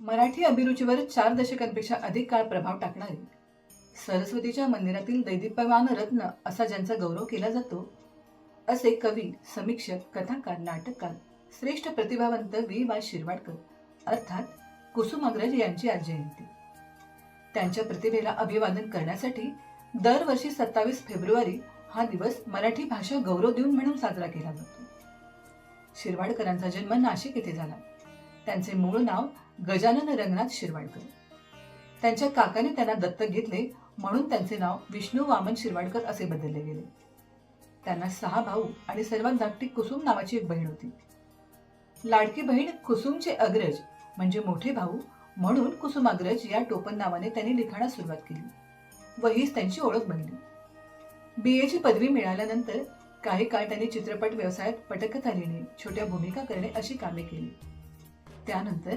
मराठी अभिरुचीवर चार दशकांपेक्षा अधिक काळ प्रभाव टाकणारे सरस्वतीच्या मंदिरातील दैदिप्यमान रत्न असा ज्यांचा गौरव केला जातो असे कवी समीक्षक कथाकार नाटककार श्रेष्ठ प्रतिभावंत वी. वा शिरवाडकर अर्थात कुसुमाग्रज यांची आज जयंती. त्यांच्या प्रतिभेला अभिवादन करण्यासाठी दरवर्षी सत्तावीस फेब्रुवारी हा दिवस मराठी भाषा गौरव दिन म्हणून साजरा केला जातो. शिरवाडकरांचा जन्म नाशिक येथे झाला. त्यांचे मूळ नाव गजानन रंगनाथ शिरवाडकर. त्यांच्या काकाने त्यांना दत्तक घेतले म्हणून त्यांचे नाव विष्णू वामन शिरवाडकर असे बदलले गेले. त्यांना सहा भाऊ आणि सर्वात धाकटी कुसुम नावाची एक बहीण होती. लाडकी बहीण कुसुमचे अग्रज म्हणजे मोठे भाऊ म्हणून कुसुमाग्रज या टोपण नावाने त्यांनी लिखाणास सुरुवात केली व हीच त्यांची ओळख बनली. बी एची पदवी मिळाल्यानंतर काही काळ त्यांनी चित्रपट व्यवसायात पटकथा लिहिणे छोट्या भूमिका करणे अशी कामे केली. त्यानंतर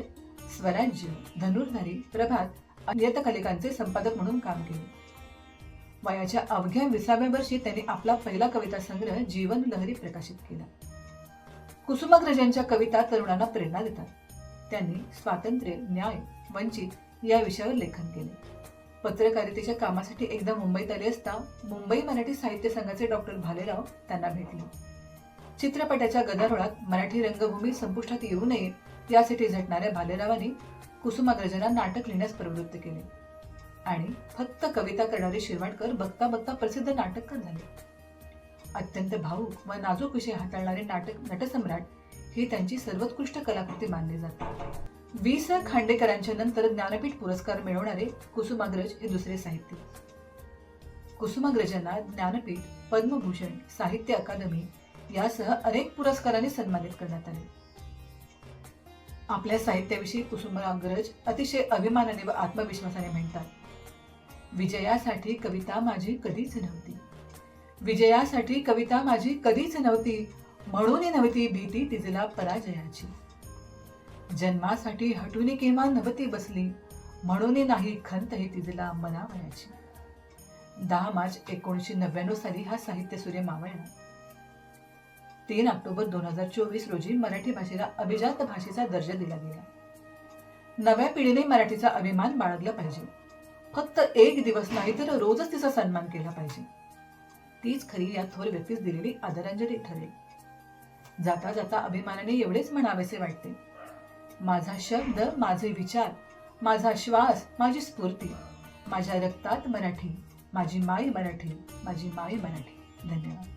स्वराज्य धनुर्धारी प्रभात नियतकालिकांचे संपादक म्हणून काम केले. वयाच्या अवघ्या विसाव्या वर्षी त्यांनी आपला पहिला कविता संग्रह जीवन लहरी प्रकाशित केला. कुसुमाग्रजांच्या कविता तरुणांना प्रेरणा देतात. त्यांनी स्वातंत्र्य न्याय वंचित या विषयावर लेखन केले. पत्रकारितेच्या कामासाठी एकदा मुंबईत आले असता मुंबई मराठी साहित्य संघाचे डॉक्टर भालेराव त्यांना भेटले. चित्रपटाच्या गदारोळात मराठी रंगभूमी संपुष्टात येऊ नये त्यासाठी झटणाऱ्या भालेरावांनी कुसुमाग्रजांना नाटक लिहिण्यास प्रवृत्त केले. आणि फक्त कविता करणारे शिरवाडकर बघता बघता प्रसिद्ध नाटककार झाले. अत्यंत भाऊक व नाजूक विषय हाताळणारे नाटक नटसम्राट ही त्यांची सर्वोत्कृष्ट कलाकृती मानली जाते. वि स खांडेकरांच्या नंतर ज्ञानपीठ पुरस्कार मिळवणारे कुसुमाग्रज हे दुसरे साहित्यिक कुसुमाग्रजांना ज्ञानपीठ पद्मभूषण साहित्य अकादमी यासह अनेक पुरस्कारांनी सन्मानित करण्यात आले. आपल्या साहित्याविषयी कुसुमाग्रज अतिशय अभिमानाने व आत्मविश्वासाने म्हणतात. विजयासाठी कविता माझी कधीच नव्हती. विजयासाठी कविता माझी कधीच नव्हती म्हणून नव्हती भीती तिजला पराजयाची. जन्मासाठी हटून केव्हा नवती बसली म्हणून नाही खंत ही तिजला मनावयाची. दहा मार्च एकोणीसशे नव्याण्णव साली हा साहित्य सूर्य मावळला. तीन ऑक्टोबर दोन हजार चोवीस रोजी मराठी भाषेला अभिजात भाषेचा दर्जा दिला गेला. नव्या पिढीने मराठीचा अभिमान बाळगला पाहिजे. फक्त एक दिवस नाही तर रोजच तिचा सन्मान केला पाहिजे. तीच खरी या थोर व्यक्तीस दिलेली आदरांजली ठरेल. जाता जाता अभिमानाने एवढेच म्हणावेसे वाटते. माझा शब्द माझे विचार माझा श्वास माझी स्फूर्ती माझ्या रक्तात मराठी माझी माय मराठी माझी माय मराठी. धन्यवाद.